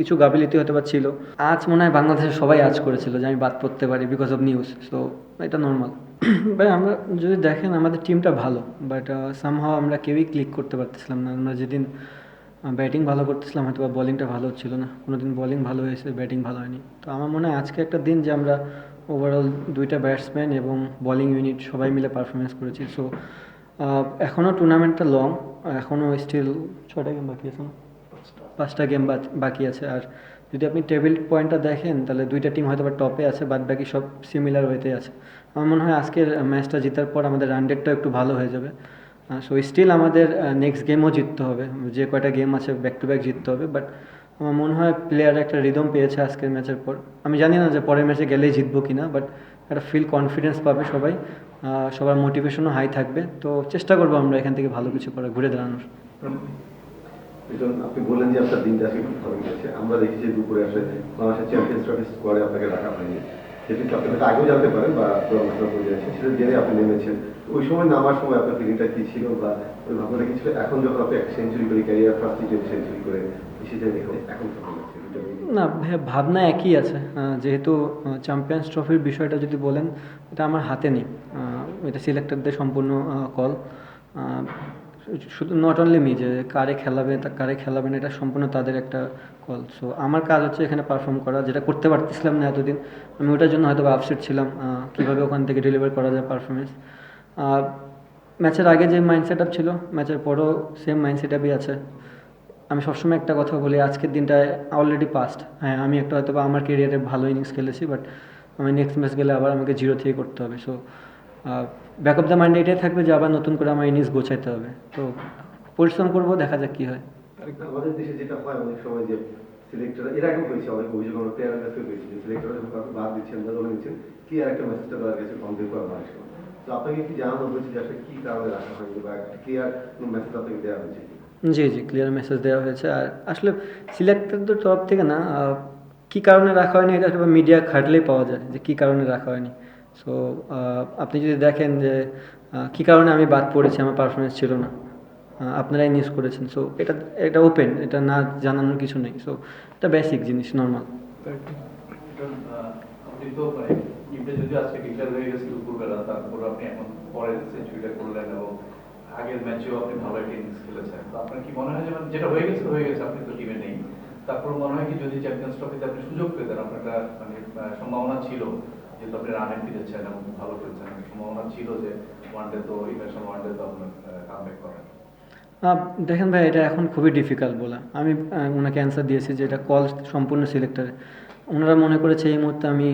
কিছু গাফিলতি হতে বা ছিল। আজ মনে হয় বাংলাদেশের সবাই আজ করেছিল যে আমি বাদ পড়তে পারি বিকজ অফ নিউজ সো এটা নর্মাল ভাই, আমরা যদি দেখেন আমাদের টিমটা ভালো বাট সামহাও আমরা কেউই ক্লিক করতে পারতেছিলাম না। আমরা যেদিন ব্যাটিং ভালো করতেছিলাম হয়তো বা বলিংটা ভালো হচ্ছিল না। কোনো দিন বলিং ভালো হয়েছে ব্যাটিং ভালো হয়নি। তো আমার মনে হয় আজকে একটা দিন যে আমরা ওভারঅল দুইটা ব্যাটসম্যান এবং বলিং ইউনিট সবাই মিলে পারফরমেন্স করেছি। সো এখনও টুর্নামেন্টটা লং এখনও স্টিল ছটা গেম বাকি আছে না? পাঁচটা গেম বাকি আছে। আর যদি আপনি টেবিল পয়েন্টটা দেখেন, তাহলে দুইটা টিম হয়তো টপে আছে বাদ বাকি সব সিমিলার ওয়েতে আছে। আমার মনে হয় আজকের ম্যাচটা জেতার পর আমাদের রান একটু ভালো হয়ে যাবে। সো স্টিল আমাদের নেক্সট গেমও জিততে হবে। যে কয়টা গেম আছে ব্যাক টু ব্যাক জিততে হবে। বাট আমার মনে হয় প্লেয়ার একটা রিদম পেয়েছে আজকের ম্যাচের পর। আমি জানি না যে পরের ম্যাচে গেলেই জিতবো কি না বাট একটা ফিল কনফিডেন্স পাবে সবাই। সবার মোটিভেশনও হাই থাকবে। তো চেষ্টা করব আমরা এখান থেকে ভালো কিছু করার, ঘুরে দাঁড়ানোর। আপনি বললেন যে আপনার দিনটা আজকে খুব ভালো গেছে আমরা দেখি যে দুপুরে আসলে বাংলাদেশের চ্যাম্পিয়ন্স ট্রফি স্কোয়াডে আপনাকে রাখা হয়নি। সেটি আপনি হয়তো আগেও জানতে পারেন বা পরামর্শ করে যাচ্ছেন সেটা জেনে আপনি নেমেছেন। ওই সময় নামার সময় আপনার ফিলিংটা কি ছিল বা ওই ভাবনাটা কি ছিল? এখন যখন আপনি একটা সেঞ্চুরি করে ক্যারিয়ার ফার্স্ট টি সেঞ্চুরি করে সেটা এখন। না ভাবনা একই আছে। যেহেতু চ্যাম্পিয়ন্স ট্রফির বিষয়টা যদি বলেন, এটা আমার হাতে নেই। এটা সিলেক্টরদের সম্পূর্ণ কল শুধু নট অনলি মি যে কারে খেলাবে তা কারে খেলাবে না এটা সম্পূর্ণ তাদের একটা কল সো আমার কাজ হচ্ছে এখানে পারফর্ম করা যেটা করতে পারতেছিলাম না এতদিন। আমি ওটার জন্য হয়তো আপসেট ছিলাম কীভাবে ওখান থেকে ডেলিভার করা যায় পারফরমেন্স ম্যাচের আগে যে মাইন্ড সেট ছিল ম্যাচের পরও সেম মাইন্ড সেট আছে। আমি সবসময় একটা কথা বলি আজকের দিনটায় অলরেডি পাস্ট হ্যাঁ আমি একটা হয়তো বা আমার কেরিয়ারে ভালো ইনিংস খেলেছি বাট আমি নেক্সট ম্যাচ গেলে আবার আমাকে জিরো থেকে করতে হবে। So back of the mind এটাই থাকবে যে আবার নতুন করে আমার ইনিংস গোছাইতে হবে। তো পরিশ্রম করব দেখা যাক কী হয়। আমাদের দেশে যেটা হয় অনেক সময় যে সিলেক্টর এর আগেও হয়েছে অনেক অভিযোগ আমরা প্লেয়ারের কাছে পেয়েছি যে সিলেক্টর বাদ দিচ্ছেন বা নিচ্ছেন ক্লিয়ার একটা মেসেজটা তাদের কাছে কনভে করা হয় তো আপনাকে কি জানানো হয়েছে যে আসলে কি কারণে রাখা হয়নি বা ক্লিয়ার কোনো মেসেজ আপনাকে দেওয়া হয়েছে জি জি ক্লিয়ার মেসেজ দেওয়া হয়েছে। আর আসলে সিলেক্টরদের তরফ থেকে না কী কারণে রাখা হয়নি এটা মিডিয়া খাটলেই পাওয়া যায় যে কী কারণে রাখা হয়নি। সো আপনি যদি দেখেন যে কী কারণে আমি বাদ পড়েছি, আমার পারফরমেন্স ছিল না আপনারাই নিউজ করেছেন। সো এটা এটা ওপেন এটা না জানানোর কিছু নেই। সো এটা বেসিক জিনিস নর্মাল যদি হয়ে গেছে তারপর আপনি এখন আগের ম্যাচেও আপনি ভালো আপনার কি মনে হয় যে যেটা হয়ে গেছে হয়ে গেছে আপনি তো নেই তারপর মনে হয় কি যদি চ্যাম্পিয়ন্স ট্রফিতে আপনি সুযোগ পেতেন আপনার মানে সম্ভাবনা ছিল যেহেতু আপনি রানে ফিরেছেন এবং ভালো একটা সম্ভাবনা ছিল যে ওয়ানডে তো ইন্টারন্যাশনাল ওয়ানডে তো কামব্যাক করেন। দেখেন ভাই, এটা এখন খুবই ডিফিকাল্ট বলা। আমি ওনাকে অ্যান্সার দিয়েছি যে এটা কল সম্পূর্ণ সিলেক্টরে ওনারা মনে করেছে এই মুহূর্তে আমি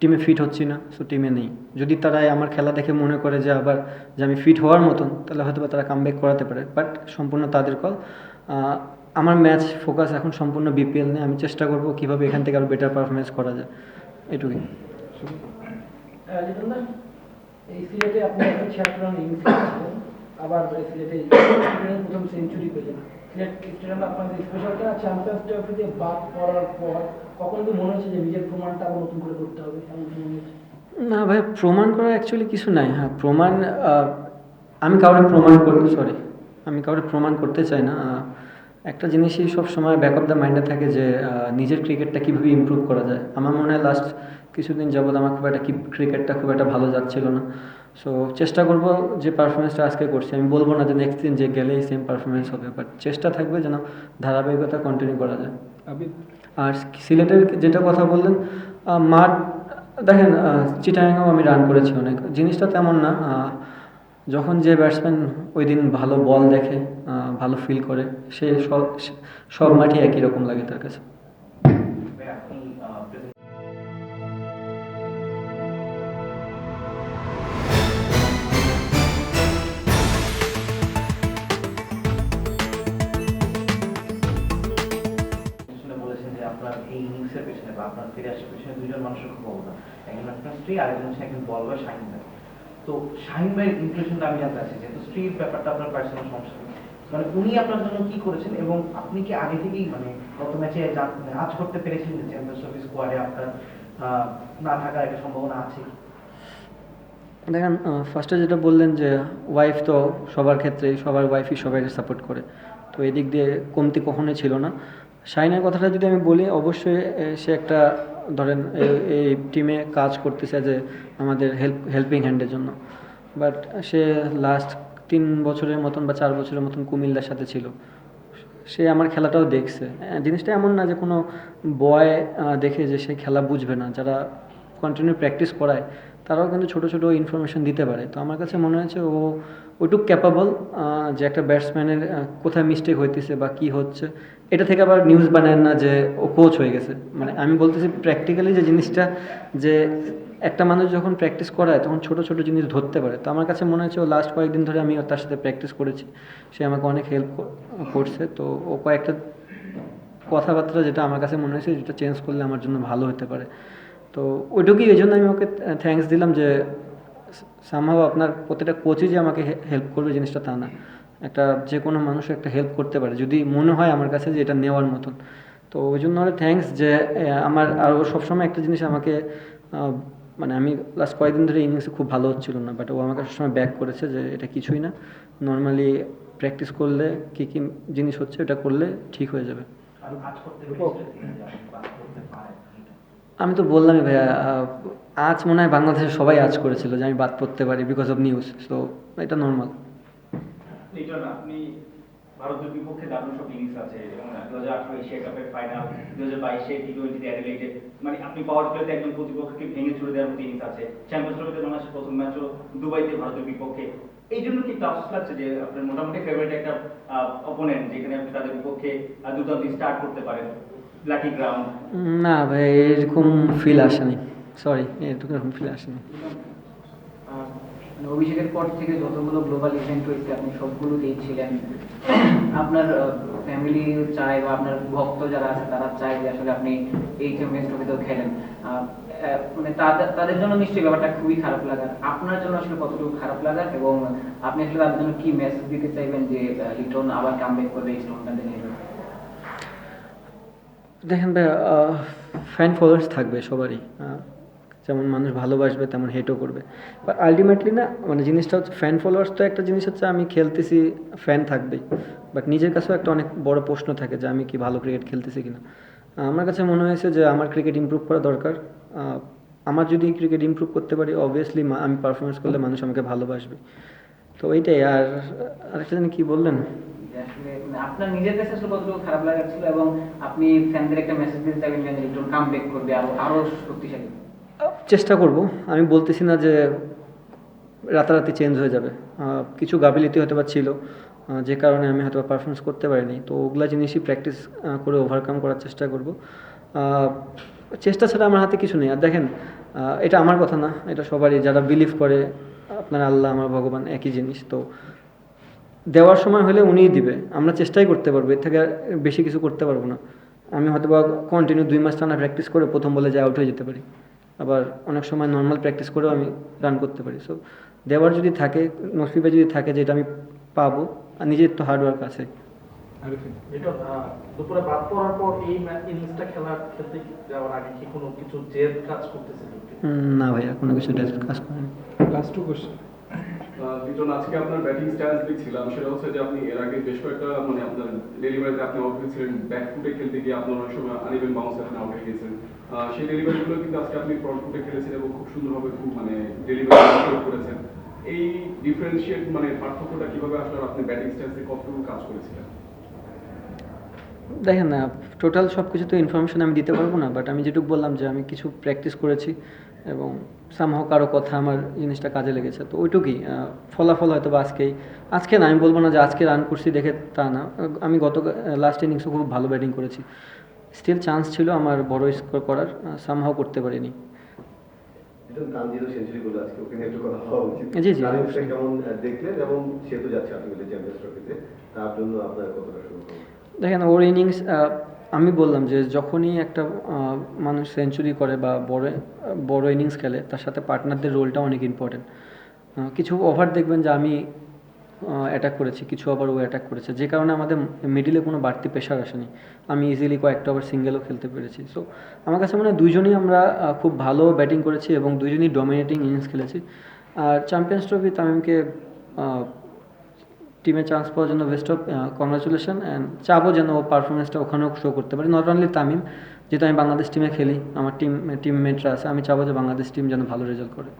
টিমে ফিট হচ্ছি না সো টিমে নেই। যদি তারা আমার খেলা দেখে মনে করে যে আবার, যে আমি ফিট হওয়ার মতন, তাহলে হয়তো বা তারা কামব্যাক করাতে পারে। বাট সম্পূর্ণ তাদের কল আমার ম্যাচ ফোকাস এখন সম্পূর্ণ বিপিএল নিয়ে। আমি চেষ্টা করব কীভাবে এখান থেকে আরও বেটার পারফরমেন্স করা যায়। এটুকুই। ইনিংস আবার প্রথম সেঞ্চুরি আপনাদের স্পেশালটা বাদ পড়ার পর কখন মনে হচ্ছে যে নিজের প্রমাণটা আবার নতুন করে করতে হবে না ভাই, প্রমাণ করা অ্যাকচুয়ালি কিছু নাই। হ্যাঁ প্রমাণ আমি কাউকে প্রমাণ করতে সরি আমি কাউকে প্রমাণ করতে চাই না। একটা জিনিসই সব সময় ব্যাক অফ দ্য মাইন্ডে থাকে যে নিজের ক্রিকেটটা কীভাবে ইমপ্রুভ করা যায়। আমার মনে হয় লাস্ট কিছুদিন যাবৎ আমার খুব একটা ক্রিকেটটা খুব একটা ভালো যাচ্ছিল না। সো চেষ্টা করব যে পারফরমেন্সটা আজকে করছি। আমি বলব না যে নেক্সট দিন যে গেলেই সেম পারফরমেন্স হবে বাট চেষ্টা থাকবে যেন ধারাবাহিকতা কন্টিনিউ করা যায়। আর সিলেটের যেটা কথা বললেন মাঠ দেখেন চিটাগাংয়েও আমি রান করেছি অনেক। জিনিসটা তেমন না যখন যে ব্যাটসম্যান ওই দিন ভালো বল দেখে ভালো ফিল করে সে সব সব মাঠই একই রকম লাগে তার কাছে। আপনার ফিরে আসার পেছনে দুজন মানুষের খুব অবদান। একজন আপনার স্ত্রী, আরেকজন হচ্ছে একজন বল বা শাহিন ভাই। তো শাহিন ভাইয়ের ইমপ্রেশনটা আমি জানতে চাচ্ছি, যেহেতু স্ত্রীর ব্যাপারটা আপনার পার্সোনাল সমস্যা। মানে উনি আপনার জন্য কি করেছেন এবং আপনি কি আগে থেকেই মানে গত ম্যাচে আজ করতে পেরেছেন যে চ্যাম্পিয়ন্স ট্রফি স্কোয়াডে আপনার না থাকার একটা সম্ভাবনা আছে দেখেন ফার্স্টে যেটা বললেন যে ওয়াইফ তো সবার ক্ষেত্রে সবার ওয়াইফই সবাইকে সাপোর্ট করে। তো এদিক দিয়ে কমতি কখনোই ছিল না। শাইনের কথাটা যদি আমি বলি, অবশ্যই সে একটা, ধরেন এই টিমে কাজ করতেছে যে আমাদের হেল্প হেল্পিং হ্যান্ডের জন্য। বাট সে লাস্ট তিন বছরের মতন বা চার বছরের মতন কুমিল্লার সাথে ছিল। সে আমার খেলাটাও দেখছে। জিনিসটা এমন না যে কোনো বয় দেখে যে সে খেলা বুঝবে না। যারা কন্টিনিউ প্র্যাকটিস করায়, তারাও কিন্তু ছোটো ছোটো ইনফরমেশন দিতে পারে। তো আমার কাছে মনে হয়েছে ও ওইটুক ক্যাপাবল যে একটা ব্যাটসম্যানের কোথায় মিস্টেক হইতেছে বা কি হচ্ছে, এটা থেকে আবার নিউজ বানায় না যে ও কোচ হয়ে গেছে। মানে আমি বলতেছি প্র্যাকটিক্যালি যে জিনিসটা যে একটা মানুষ যখন প্র্যাকটিস করায়, তখন ছোট ছোট জিনিস ধরতে পারে। তো আমার কাছে মনে হচ্ছে ও লাস্ট কয়েকদিন ধরে আমি তার সাথে প্র্যাকটিস করেছি। সে আমাকে অনেক হেল্প করছে। তো ও কয়েকটা কথাবার্তা যেটা আমার কাছে মনে হয়েছে, যেটা চেঞ্জ করলে আমার জন্য ভালো হতে পারে। তো ওইটুকুই, এই জন্য আমি ওকে থ্যাঙ্কস দিলাম যে সামহাও আপনার প্রতিটা কোচই যে আমাকে হেল্প করবে জিনিসটা তা না। একটা যে কোনো মানুষ একটা হেল্প করতে পারে। যদি মনে হয় আমার কাছে যে এটা নেওয়ার মতন। তো ওই জন্য ওরা থ্যাঙ্কস যে আমার আর ও সবসময় একটা জিনিস আমাকে মানে আমি লাস্ট কয়েকদিন ধরে ইনিংসে খুব ভালো হচ্ছিল না। বাট ও আমাকে সবসময় ব্যাক করেছে যে এটা কিছুই না। নর্মালি প্র্যাকটিস করলে কী কী জিনিস হচ্ছে এটা করলে ঠিক হয়ে যাবে। আমি তো বললামই ভাইয়া আজ মনে হয় বাংলাদেশের সবাই আজ করেছিল যে আমি বাদ পড়তে পারি বিকজ অফ নিউজ তো এটা নর্মাল আপনি ভারতের বিপক্ষে দারুণ সব ইনিংস আছে দু হাজার আঠারো এশিয়া কাপের ফাইনাল দু হাজার বাইশে টি টোয়েন্টিতে অ্যাডিলেটে মানে আপনি পাওয়ার প্লেতে একজন প্রতিপক্ষকে ভেঙে ছুড়ে দেওয়ার মতো ইনিংস আছে। চ্যাম্পিয়ন্স ট্রফিতে মনে আছে প্রথম ম্যাচও দুবাইতে ভারতের বিপক্ষে। এই জন্য কি টাফ লাগছে যে আপনার মোটামুটি ফেভারিট একটা অপোনেন্ট যেখানে আপনি তাদের বিপক্ষে দুর্দান্ত স্টার্ট করতে পারেন? লাকি গ্রাউন্ড না ভাই এরকম ফিল আসেনি। সরি এরকম এরকম ফিল আসেনি। অভিষেকের পর থেকে যতগুলো গ্লোবাল ইভেন্ট হয়েছে আপনি সবগুলোতেই ছিলেন আপনার ফ্যামিলি চায় বা আপনার ভক্ত যারা আছে তারা চায় যে আসলে আপনি এই চ্যাম্পিয়ন্স ট্রফিতেও খেলেন। মানে তাদের তাদের জন্য নিশ্চয়ই ব্যাপারটা খুবই খারাপ লাগার আপনার জন্য আসলে কতটুকু খারাপ লাগার এবং আপনি আসলে তাদের জন্য কি মেসেজ দিতে চাইবেন যে লিটন আবার কামব্যাক করবে এই স্টোনটা নিয়ে? দেখেন ভাই ফ্যান ফলোয়ার্স থাকবে সবারই। যেমন মানুষ ভালোবাসবে, তেমন হেটও করবে। বাট আলটিমেটলি না মানে জিনিসটা হচ্ছে ফ্যান ফলোয়ার্স তো একটা জিনিস হচ্ছে আমি খেলতেছি ফ্যান থাকবেই। বাট নিজের কাছেও একটা অনেক বড় প্রশ্ন থাকে যে আমি কি ভালো ক্রিকেট খেলতেছি কিনা। আমার কাছে মনে হয়েছে যে আমার ক্রিকেট ইমপ্রুভ করা দরকার। আমার যদি ক্রিকেট ইমপ্রুভ করতে পারি অবভিয়াসলি আমি পারফরমেন্স করলে মানুষ আমাকে ভালোবাসবে। তো এইটাই, আর আরেকটা জানি কি বললেন? মানে আপনার নিজের কাছে আসলে কতটুকু খারাপ লাগার ছিল এবং আপনি ফ্যানদের একটা মেসেজ দিতে চাইবেন যে লিটন কামব্যাক করবে, আরও আরও শক্তিশালী। চেষ্টা করব। আমি বলতেছি না যে রাতারাতি চেঞ্জ হয়ে যাবে। কিছু গাফিলিতি হয়তো বা ছিল যে কারণে আমি হয়তো পারফরমেন্স করতে পারিনি। তো ওগুলা জিনিসই প্র্যাকটিস করে ওভারকাম করার চেষ্টা করব। চেষ্টা ছাড়া আমার হাতে কিছু নেই। আর দেখেন এটা আমার কথা না, এটা সবারই। যারা বিলিভ করে, আপনার আল্লাহ, আমার ভগবান, একই জিনিস। তো দেওয়ার সময় হলে উনিই দিবে। আমরা চেষ্টাই করতে পারব। এর থেকে বেশি কিছু করতে পারব না। আমি হয়তো বা কন্টিনিউ দুই মাস টানা প্র্যাকটিস করে প্রথম বলে যে আউট হয়ে যেতে পারি। আবার অনেক সময় নর্মাল প্র্যাকটিস করেও আমি রান করতে পারি। সো দেওয়ার যদি থাকে নসিবে যদি থাকে যেটা আমি পাবো আর নিজের তো হার্ডওয়ার্ক আছে। দুপুরে বাদ পড়ার পর এই ইনিংসটা খেলা খেলতে যাওয়ার আগে কি কোনো কিছু জেদ কাজ করতেছিল না ভাইয়া কোনো কিছু কাজ করেনি। লাস্ট টু কোশ্চেন লিটন আজকে আপনার ব্যাটিং স্ট্যান্স দেখছিলাম, সেটা হচ্ছে যে আপনি এর আগে বেশ কয়েকটা মানে আপনার ডেলিভারিতে আপনি আউট হয়েছিলেন ব্যাক ফুটে খেলতে গিয়ে আপনার অনেক সময় আনিবেন বাউন্সে আপনি আউট হয়ে গেছেন সেই ডেলিভারিগুলো কিন্তু আজকে আপনি ফ্রন্ট ফুটে খেলেছেন এবং খুব সুন্দরভাবে খুব মানে ডেলিভারি করেছেন। এই ডিফারেন্সিয়েট মানে পার্থক্যটা কীভাবে আসলে আপনি ব্যাটিং স্ট্যান্সে কতটুকু কাজ করেছিলেন? দেখেন না টোটাল সব কিছু তো ইনফরমেশন আমি দিতে পারব না বাট আমি যেটুকু বললাম যে আমি কিছু প্র্যাকটিস করেছি। এবং সামহ কারও কথা আমার জিনিসটা কাজে লেগেছে। তো ওইটুকুই ফলাফল হয়তো বা আজকেই। আজকে না আমি বলব না যে আজকে রান করছি দেখে তা না। আমি গত লাস্ট ইনিংসও খুব ভালো ব্যাটিং করেছি। স্টিল চান্স ছিল আমার বড় স্কোর করার সামহাও করতে পারিনি। জি, জি, দেখেন ওর ইনিংস আমি বললাম যে যখনই একটা মানুষ সেঞ্চুরি করে বা বড় বড় ইনিংস খেলে, তার সাথে পার্টনারদের রোলটা অনেক ইম্পর্টেন্ট কিছু ওভার দেখবেন যে আমি অ্যাটাক করেছি, কিছু ওভার ও অ্যাটাক করেছে। যে কারণে আমাদের মিডিলে কোনো বাড়তি প্রেশার আসেনি। আমি ইজিলি কয়েকটা ওভার সিঙ্গেলও খেলতে পেরেছি। সো আমার কাছে মনে হয় দুইজনই আমরা খুব ভালো ব্যাটিং করেছি এবং দুইজনই ডমিনেটিং ইনিংস খেলেছি। আর চ্যাম্পিয়ন্স ট্রফি তামিমকে টিমে চান্স পাওয়ার জন্য বেস্ট অফ কংগ্রাচুলেশন অ্যান্ড চাবো যেন ও পারফরমেন্সটা ওখানেও শো করতে পারে। নট অনলি তামিম যেহেতু আমি বাংলাদেশ টিমে খেলি আমার টিম টিমমেটরা আছে আমি চাবো যে বাংলাদেশ টিম যেন ভালো রেজাল্ট করে।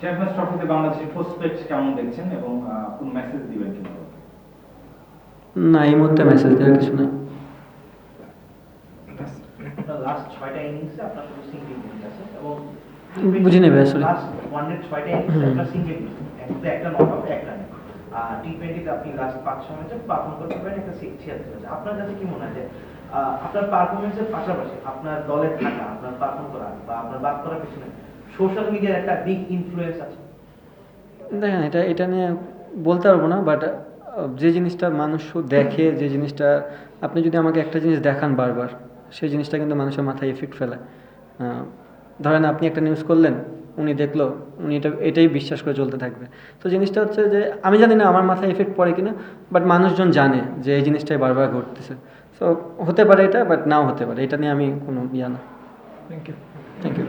চ্যাম্পিয়ন্স ট্রফিতে বাংলাদেশের প্রসপেক্ট কেমন দেখছেন এবং কোন মেসেজ দিবেন না এই মুহূর্তে মেসেজ দেওয়ার কিছু নেই। লাস্ট ছয়টা ইনিংসে আপনার সিঙ্গেল আছে এবং বুঝি নেবে টি টোয়েন্টিতে আপনি লাস্ট পাঁচ ছয় ম্যাচে পারফর্ম করতে পারেন একটা ছিয়াত্তর আছে আপনার কাছে। কি মনে হয় যে আপনার পারফরমেন্সের পাশাপাশি আপনার দলে থাকা আপনার পারফর্ম করা বা আপনার বাদ করার পিছনে সোশ্যাল মিডিয়ার একটা বিগ ইনফ্লুয়েন্স আছে? দেখেন এটা এটা নিয়ে বলতে পারব না বাট যে জিনিসটা মানুষ দেখে যে জিনিসটা আপনি যদি আমাকে একটা জিনিস দেখান বারবার সেই জিনিসটা কিন্তু মানুষের মাথায় এফেক্ট ফেলে। ধরেন আপনি একটা নিউজ করলেন উনি দেখল উনি এটা এটাই বিশ্বাস করে চলতে থাকবে। তো জিনিসটা হচ্ছে যে আমি জানি না আমার মাথায় এফেক্ট পড়ে কিনা বাট মানুষজন জানে যে এই জিনিসটাই বারবার ঘটতেছে। সো হতে পারে এটা বাট নাও হতে পারে। এটা নিয়ে আমি কোনো ইয়া না। Thank you thank you